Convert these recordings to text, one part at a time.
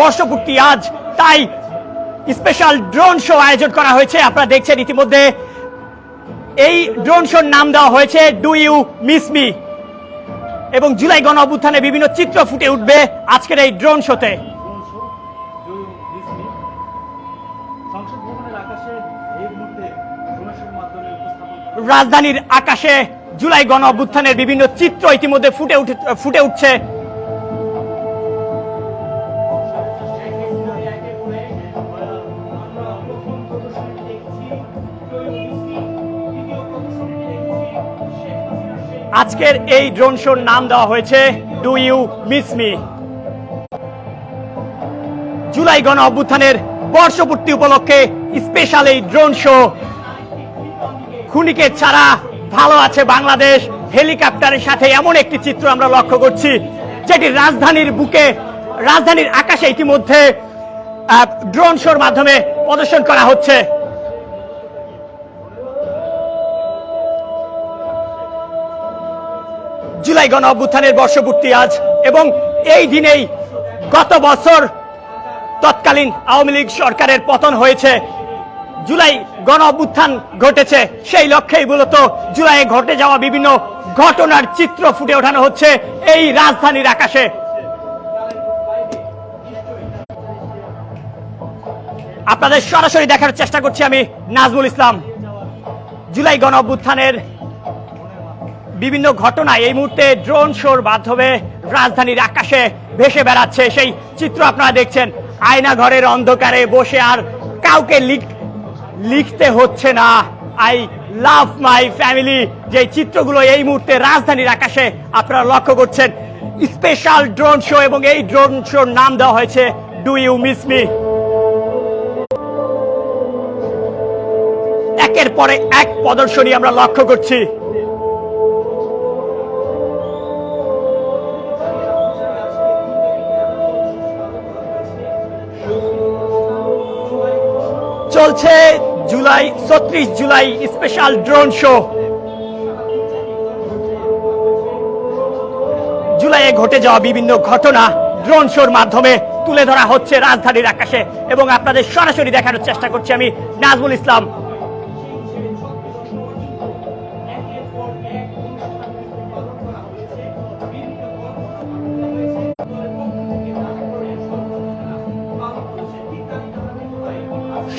বর্ষপূর্তি আজ। তাই special drone show আয়োজন করা হয়েছে। আপনারা দেখছেন ইতিমধ্যে এই ড্রোন শোর নাম দেওয়া হয়েছে ডু ইউ মিস মি এবং জুলাই গণ অভ্যুত্থানে বিভিন্ন চিত্র ফুটে উঠবে আজকের এই ড্রোন শোতে রাজধানীর আকাশে জুলাই গণ অভ্যুত্থানের বিভিন্ন চিত্র ইতিমধ্যে ফুটে উঠে ফুটে উঠছে। আজকের এই ড্রোন শোর নাম দেওয়া হয়েছে ডু ইউ মিস মি। জুলাই গণ অভ্যুত্থানের বর্ষপূর্তি উপলক্ষে স্পেশাল এই ড্রোন শো। খুনিকে ছাড়া ভালো আছে বাংলাদেশ। হেলিকপ্টারের সাথে এমন একটি চিত্র আমরা লক্ষ্য করছি, যেটি রাজধানীর বুকে, রাজধানীর আকাশে ইতিমধ্যে ড্রোন শোর মাধ্যমে প্রদর্শন করা হচ্ছে। জুলাই গণ অভ্যুত্থানের বর্ষপূর্তি আজ এবং এই দিনেই গত বছর তৎকালীন আওয়ামী লীগ সরকারের পতন হয়েছে। জুলাই গণ অভ্যুত্থান ঘটেছে, সেই লক্ষ্যেই মূলত জুলাইয়ে ঘটে যাওয়া বিভিন্ন ঘটনার চিত্র ফুটে ওঠানো হচ্ছে এই রাজধানীর আকাশে। আপনাদের সরাসরি দেখার চেষ্টা করছি আমি নাজমুল ইসলাম। জুলাই গণ অভ্যুত্থানের বিভিন্ন ঘটনা এই মুহূর্তে ড্রোন শোর মাধ্যমে রাজধানীর আকাশে ভেসে বেড়াচ্ছে সেই চিত্র আপনারা দেখছেন। আয়না ঘরের অন্ধকারে বসে আর কাউকে লিখ- লিখতে হচ্ছে না। আই লাভ মাই ফ্যামিলি যে চিত্রগুলো এই মুহূর্তে রাজধানীর আকাশে আপনারা লক্ষ্য করছেন। স্পেশাল ড্রোন শো এবং এই ড্রোন শোর নাম দেওয়া হয়েছে ডু ইউ মিস মি একের পরে এক প্রদর্শনী আমরা লক্ষ্য করছি। চলছে জুলাই ছত্রিশ জুলাই স্পেশাল ড্রোন শো। জুলাইয়ে ঘটে যাওয়া বিভিন্ন ঘটনা ড্রোন শোর মাধ্যমে তুলে ধরা হচ্ছে রাজধানীর আকাশে। এবং আপনাদের সরাসরি দেখানোর চেষ্টা করছি আমি নাজমুল ইসলাম।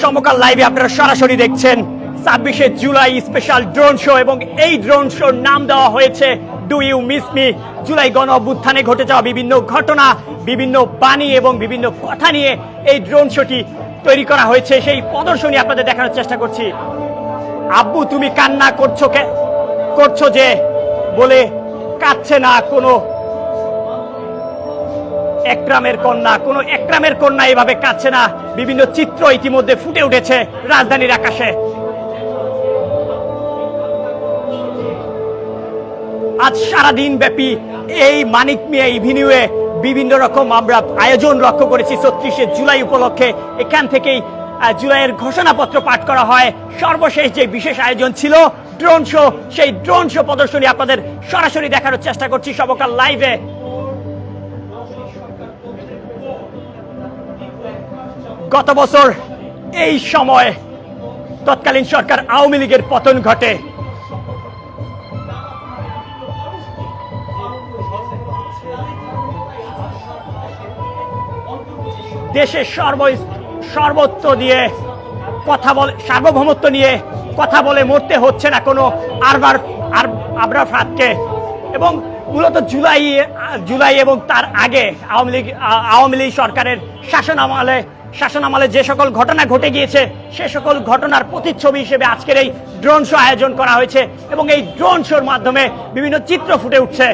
সমকাল লাইভে আপনারা সরাসরি দেখছেন। ছাব্বিশে জুলাই স্পেশাল ড্রোন শো এবং এই ড্রোন শোর নাম দেওয়া হয়েছে ডু ইউ মিস মি জুলাই গণ অভ্যুত্থানে ঘটে যাওয়া বিভিন্ন ঘটনা, বিভিন্ন বাণী এবং বিভিন্ন কথা নিয়ে এই ড্রোন শোটি তৈরি করা হয়েছে। সেই প্রদর্শনী আপনাদের দেখানোর চেষ্টা করছি। আব্বু, তুমি কান্না করছ করছ যে বলে কাঁদছে না কোনো একরামের কন্যা, কোন একরামের কন্যা এভাবে কাচ্ছে না। বিভিন্ন চিত্র ইতিমধ্যে ফুটে উঠেছে রাজধানীর আকাশে। আজ সারাদিন ব্যাপী এই মানিক মিয়া ইভিনিউয়ে বিভিন্ন রকম আমরা আয়োজন লক্ষ্য করেছি। ছত্রিশে জুলাই উপলক্ষে এখান থেকেই জুলাইয়ের ঘোষণাপত্র পাঠ করা হয়। সর্বশেষ যে বিশেষ আয়োজন ছিল, ড্রোন শো, সেই ড্রোন শো প্রদর্শনী আপনাদের সরাসরি দেখানোর চেষ্টা করছি। সবকাল লাইভে গত বছর এই সময় তৎকালীন সরকার আওয়ামী লীগের পতন ঘটে। দেশের সর্ব সর্বত্র দিয়ে কথা বলে সার্বভৌমত্ব নিয়ে কথা বলে মরতে হচ্ছে না কোনো আরবার আর আবরা ফাতকে। এবং মূলত জুলাই জুলাই এবং তার আগে আওয়ামী লীগ আওয়ামী লীগ সরকারের শাসন আমলে শাসন আমলে যে সকল ঘটনা ঘটে গিয়েছে, সে সকল ঘটনার প্রতিচ্ছবি হিসেবে আজকের এই ড্রোন শো আয়োজন করা হয়েছে এবং এই ড্রোন শোর মাধ্যমে বিভিন্ন চিত্র ফুটে উঠছে।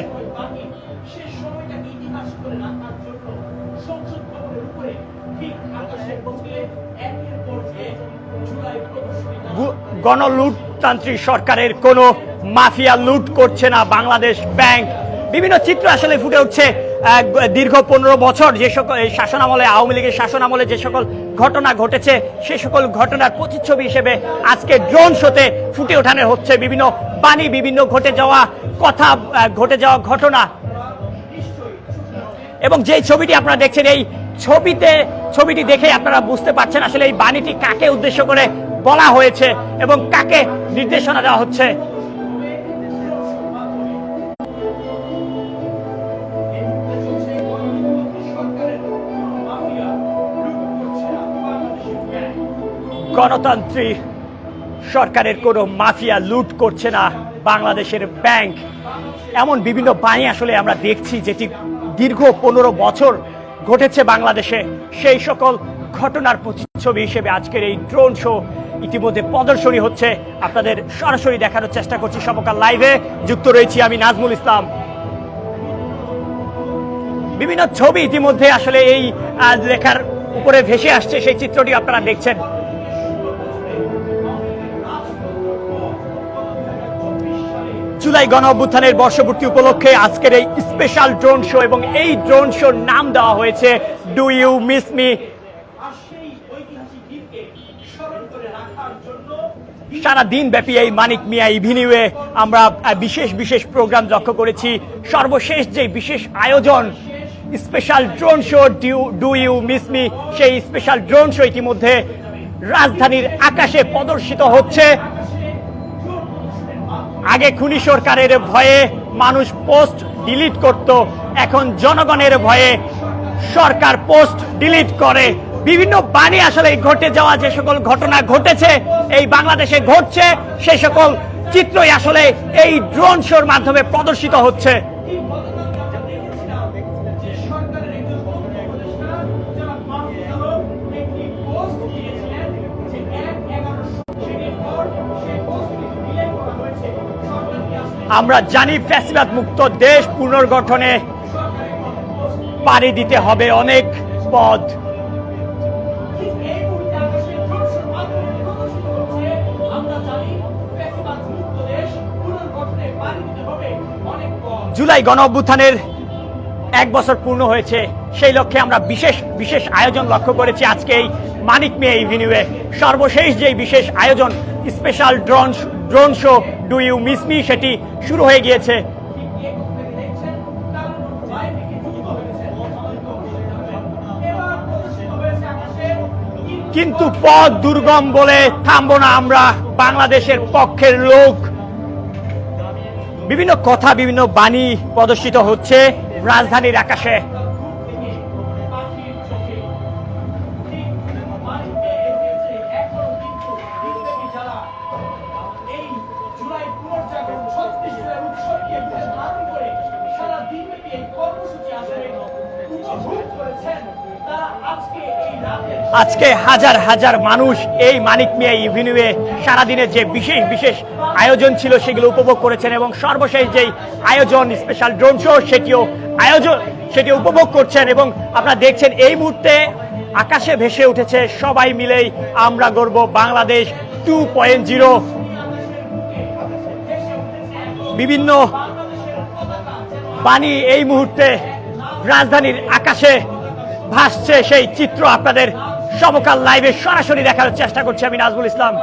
গণলুটতান্ত্রিক সরকারের কোনো মাফিয়া লুট করছে না বাংলাদেশ ব্যাংক। বিভিন্ন চিত্র আসলে ফুটে উঠছে। দীর্ঘ পনেরো বছর যে সকল শাসন আমলে আওয়ামী লীগের শাসন আমলে যে সকল ঘটনা ঘটেছে, সে সকল ঘটনার প্রতিচ্ছবি হিসেবে আজকে ড্রোন শোতে ফুটে ওঠানো হচ্ছে। বিভিন্ন বাণী, বিভিন্ন ঘটে যাওয়া কথা ঘটে যাওয়া ঘটনা। এবং যে ছবিটি আপনারা দেখছেন, এই ছবিতে, ছবিটি দেখে আপনারা বুঝতে পারছেন আসলে এই বাণীটি কাকে উদ্দেশ্য করে বলা হয়েছে এবং কাকে নির্দেশনা দেওয়া হচ্ছে। গণতান্ত্রিক সরকারের কোনো মাফিয়া লুট করছে না বাংলাদেশের ব্যাংক। এমন বিভিন্ন বাণী আসলে আমরা দেখছি যেটি দীর্ঘ পনেরো বছর ঘটেছে বাংলাদেশে। সেই সকল ঘটনার প্রতিচ্ছবি হিসেবে আজকের এই ড্রোন শো ইতিমধ্যে প্রদর্শনী হচ্ছে। আপনাদের সরাসরি দেখানোর চেষ্টা করছি সমকাল লাইভে। যুক্ত রয়েছি আমি নাজমুল ইসলাম। বিভিন্ন ছবি ইতিমধ্যে আসলে এই লেখার উপরে ভেসে আসছে। সেই চিত্রটি আপনারা দেখছেন। জুলাই গণ অভ্যুত্থানের বর্ষপূর্তি উপলক্ষে আজকের এই স্পেশাল ড্রোন শো এবং এই ড্রোন শোর নাম দেওয়া হয়েছে ডু ইউ মিস মি সারা দিন ব্যাপী এই মানিক মিয়া ইভিনিউয়ে আমরা বিশেষ বিশেষ প্রোগ্রাম লক্ষ্য করেছি। সর্বশেষ যে বিশেষ আয়োজন special drone show do do you miss me সেই স্পেশাল ড্রোন শো ইতিমধ্যে রাজধানীর আকাশে প্রদর্শিত হচ্ছে। আগে খুনি সরকারের ভয়ে মানুষ পোস্ট ডিলিট করত, এখন জনগণের ভয়ে সরকার পোস্ট ডিলিট করে। বিভিন্ন বাণী আসলে ঘটে যাওয়া, যে সকল ঘটনা ঘটেছে, এই বাংলাদেশে ঘটছে, সে সকল চিত্রই আসলে এই ড্রোন শোর মাধ্যমে প্রদর্শিত হচ্ছে। আমরা জানি ফ্যাসিবাদ মুক্ত দেশ পুনর্গঠনে পাড়ি দিতে হবে অনেক পথ। জুলাই গণ অভ্যুত্থানের এক বছর পূর্ণ হয়েছে, সেই লক্ষ্যে আমরা বিশেষ বিশেষ আয়োজন লক্ষ্য করেছি আজকে মানিক মিয়া ইভিনিউয়ে সর্বশেষ যে বিশেষ আয়োজন special drone drone show do you miss me সেটি শুরু হয়ে গিয়েছে। কিন্তু পথ দুর্গম বলে থামবো না আমরা বাংলাদেশের পক্ষের লোক। বিভিন্ন কথা, বিভিন্ন বাণী প্রদর্শিত হচ্ছে রাজধানীর আকাশে। আজকে হাজার হাজার মানুষ এই মানিক মিয়া ইভিনিউয়ে সারাদিনের যে বিশেষ বিশেষ আয়োজন ছিল সেগুলো উপভোগ করেছেন এবং সর্বশেষ যেই আয়োজন স্পেশাল ড্রোন শো সেটিও আয়োজন সেটি উপভোগ করছেন এবং আপনারা দেখছেন এই মুহূর্তে আকাশে ভেসে উঠেছে সবাই মিলেই আমরা গর্ব বাংলাদেশ টু পয়েন্ট জিরো বিভিন্ন পানি এই মুহূর্তে রাজধানীর আকাশে ভাসছে সেই চিত্র আপনাদের সমকাল লাইভে সরাসরি দেখার চেষ্টা করছি আমি নাজমুল ইসলাম।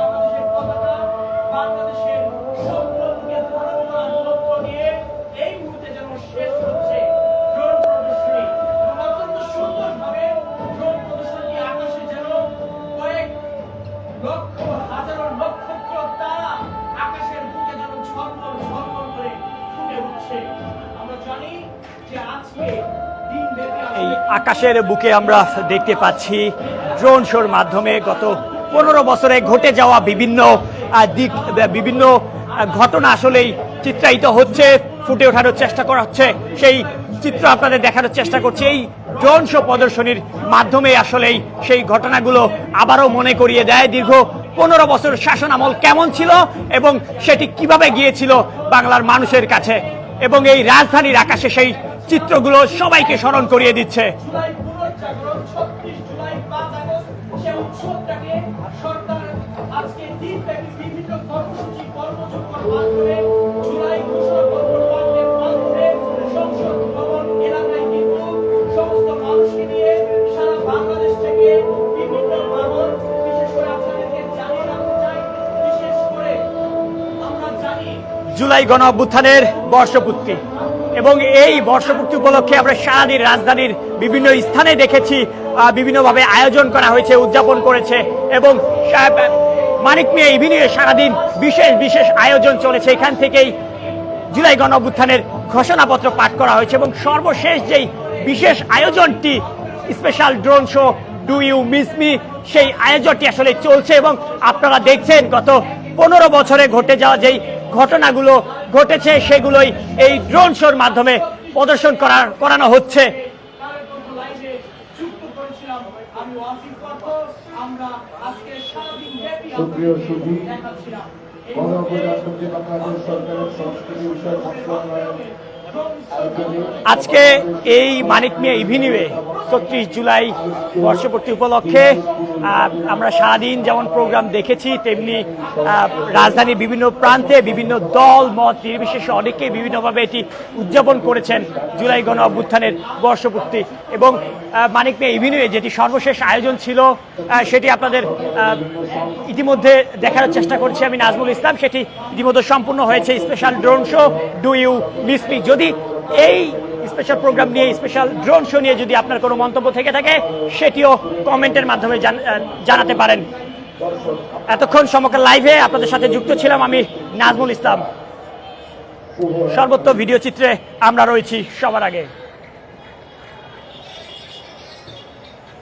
আকাশের বুকে আমরা দেখতে পাচ্ছি ড্রোন শোর মাধ্যমে গত পনেরো বছরে ঘটে যাওয়া বিভিন্ন দিক, বিভিন্ন ঘটনা আসলেই চিত্রায়িত হচ্ছে, ফুটে ওঠানোর চেষ্টা করা হচ্ছে। সেই চিত্র আপনাদের দেখানোর চেষ্টা করছি। এই ড্রোন শো প্রদর্শনীর মাধ্যমে আসলেই সেই ঘটনাগুলো আবারও মনে করিয়ে দেয়। দীর্ঘ পনেরো বছর শাসন আমল কেমন ছিল এবং সেটি কীভাবে গিয়েছিল বাংলার মানুষের কাছে? এবং এই রাজধানীর আকাশে সেই চিত্রগুলো সবাইকে স্মরণ করিয়ে দিচ্ছে। জুলাই গণ অভ্যুত্থানের বর্ষপূর্তি। এবং এই বর্ষপূর্তি উপলক্ষে আমরা সারাদিন রাজধানীর বিভিন্ন স্থানে দেখেছি বিভিন্নভাবে আয়োজন করা হয়েছে, উদযাপন করেছে এবং মানিক মিয়া ইভিনিংয়ে সারাদিন বিশেষ বিশেষ আয়োজন চলেছে। এখান থেকেই জুলাই গণ অভ্যুত্থানের ঘোষণাপত্র পাঠ করা হয়েছে এবং সর্বশেষ যেই বিশেষ আয়োজনটি special drone show do you miss me সেই আয়োজনটি আসলে চলছে এবং আপনারা দেখছেন গত পনেরো বছরে ঘটে যাওয়া যেই ঘটনাগুলো ঘটেছে সেগুলোই এই ড্রোন শোর মাধ্যমে প্রদর্শন করার করানো হচ্ছে। আজকে সুপ্রিয় সুধী এই আজকে মানিক মিয়া ইভিনিউয়ে ছত্রিশ জুলাই বর্ষপূর্তি উপলক্ষে আমরা সারাদিন যেমন প্রোগ্রাম দেখেছি, তেমনি রাজধানীর বিভিন্ন প্রান্তে বিভিন্ন দল, মত, নির্বিশেষে অনেকেই বিভিন্নভাবে এটি উদযাপন করেছেন জুলাই গণ অভ্যুত্থানের বর্ষপূর্তি। এবং মানিক মিয়া ইভিনিউয়ে যেটি সর্বশেষ আয়োজন ছিল সেটি আপনাদের ইতিমধ্যে দেখার চেষ্টা করছি আমি, নাজমুল ইসলাম। সেটি ইতিমধ্যে সম্পূর্ণ হয়েছে special drone show, do you miss me? যদি এই স্পেশাল প্রোগ্রাম নিয়ে স্পেশাল ড্রোন শো নিয়ে যদি আপনার কোনো মন্তব্য থেকে থাকে, সেটিও কমেন্টের মাধ্যমে জানাতে পারেন। এতক্ষণ সমগ্র লাইভে আপনাদের সাথে যুক্ত ছিলাম আমি নাজমুল ইসলাম। সর্বত্র ভিডিও চিত্রে আমরা রয়েছি সবার আগে।